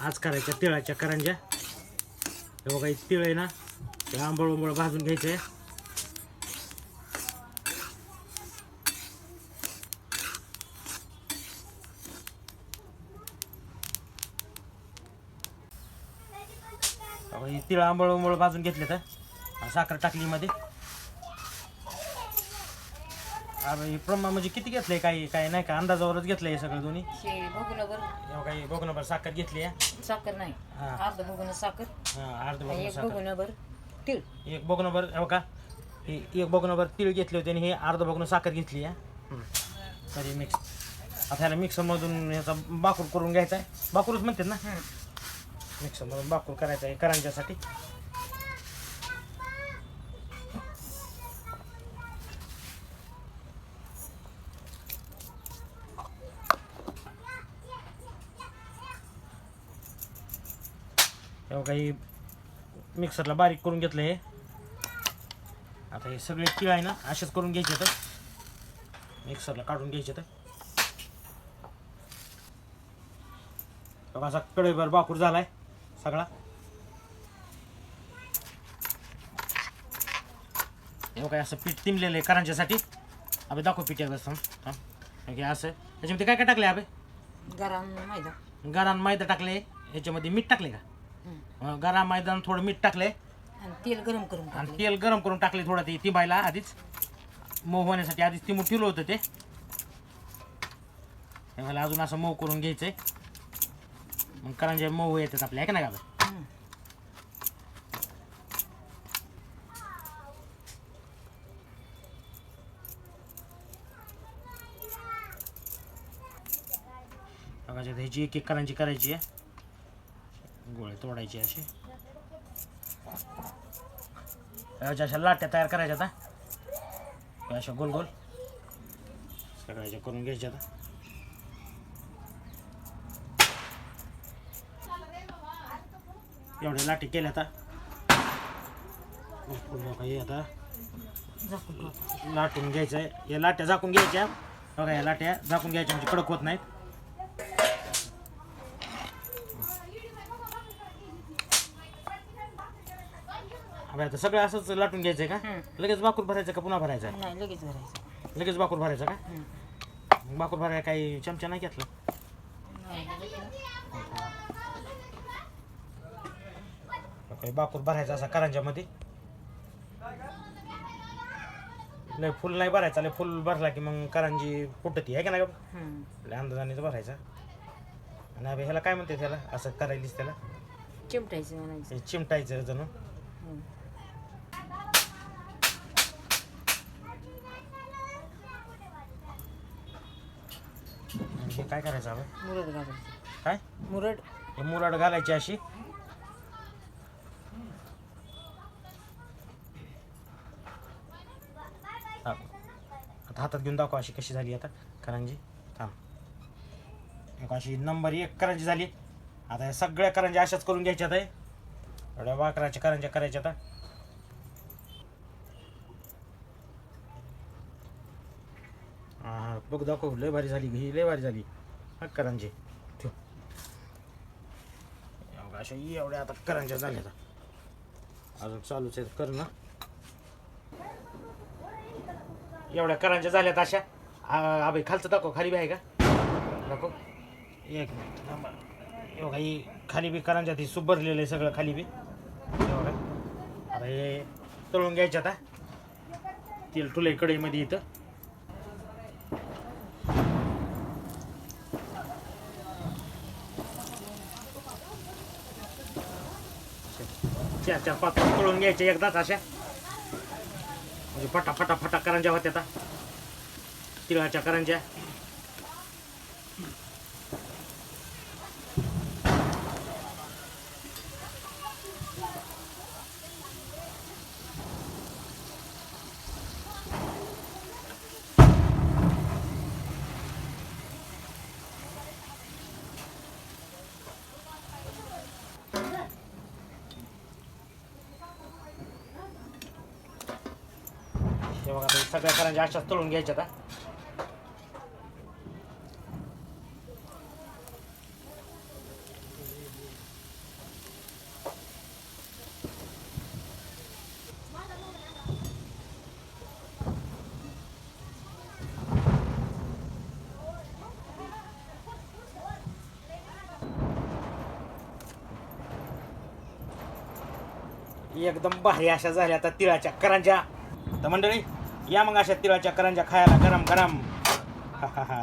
आज करायच्या तिळाच्या करंज्या. हे बघा तिळ आहे ना ते आंबळ उंबळ भाजून घ्यायचं आहे तिळ आंबळ उंबळ भाजून घेतले तर साखर टाकली मध्ये. अरे हे प्रमाण म्हणजे किती घेतलंय? काही काय नाही का? अंदाजावरच घेतलंय हे सगळं दोन्ही? शे हे काही बघणं साखर घेतली आहे. साखर नाही. हा. अर्ध बघून साखर. हा, अर्ध एक साखर. तीळ. एक बघणंभर हो का हे एक बघणंभर तीळ घेतले होते आणि हे अर्ध बघणं साखर घेतली तरी मिक्स आता ह्याला मिक्सरमधून ह्याचा बाकूर करून घ्यायचा आहे. बाकूरच म्हणतात ना? मिक्सरमधून बाकूर करायचा आहे करंजासाठी हे काही मिक्सरला बारीक करून घेतलं हे. आता हे सगळे तिळ आहे ना असेच करून घ्यायचे तर. मिक्सरला काढून घ्यायचे तर. असा कढईभर बाकूर झालाय सगळा. बघा असं पीठ तिमलेलं आहे करंजासाठी अबे दाखव पीठ एकदा थांब. हे असं. त्याच्यामध्ये काय काय टाकले अबे? गरम मैदा. गरान मैदा टाकले याच्यामध्ये मीठ टाकले का. अं, गरा मैदान थोडं मीठ टाकले. आणि तेल गरम करून आणि तेल गरम करून टाकले थोडं ते तिबायला आधीच. मऊ होण्यासाठी आधीच तिमून ठेवलं होतं ते. हे मला अजून असं मऊ करून घ्यायचंय. मग करंजे मऊ येतात आपल्या का नाही का. बघा ह्याची एक एक करांची करायची आहे. तोडायचे असे. ह्याच्या अशा लाट्या तयार करायच्या आता अशा गोल गोल. सगळ्याच्या करून घ्यायच्या आता. एवढे लाटी केल्या आता. आता. लाटून घ्यायचं आहे या लाट्या झाकून घ्यायच्या. बघा या लाट्या झाकून घ्यायच्या म्हणजे कडक होत नाहीत. आता सगळं असंच लाटून घ्यायचं का. लगेच बाकूर भरायचं का पुन्हा भरायचं? नाही लगेच भरायचं लगेच बाकूर भरायचं का. मग बाकूर भरायला काही चमचा नाही घेतला नाही. काही बाकूर भरायचा असा करंजामध्ये लय फुल नाही भरायचा लय फुल भरला की मग करंजी फुटती आहे का नाही का हं. लय अंदाजानेच भरायचा आणि अबे ह्याला काय म्हणते त्याला असं करायलीस त्याला चिमटायचं म्हणायचं हे चिमटायचं जणू काय करायचं हवं मुरड घालायचं. काय? मुरड. हे मुराड घालायची अशी. हा. आता हातात घेऊन दाखव अशी कशी झाली आता. करंजी थांब. एक अशी नंबर एक करंजी झाली. आता या सगळ्या करंजी अशाच करून घ्यायच्या आता एवढ्या वाकराच्या करंज्या करायच्या आता हा हा बघ दाखव लय भारी झाली ही लय भारी झाली. हा करांजे ठेव. एवढ्या अशा एवढ्या आता करांच्या झाल्या आता. अजून चालूच आहे कर ना. एवढ्या करंज्या झाल्यात अशा. अभय खालचं दाखव खाली बी आहे का? दाखव. एक मिनिट थांबा. ही खाली बी करांच्या ही सुबरलेलं आहे सगळं खाली बी. हे अरे तळून घ्यायच्या आता. तेल टुले कढईमध्ये इथं. चार चार पाच पाच तळून घ्यायचे एकदाच अशा. म्हणजे फटा फटा फटा करंज्या होत्या आता. तिळाच्या करंज्या. bagaimana sebab karena jasa itu lu nggak jatuh Iya, ketembah ya, Syazah. Lihat raja lah, keranja. Teman dari या मग अशा तिळाच्या करंजा खायला गरम गरम हा हा हा.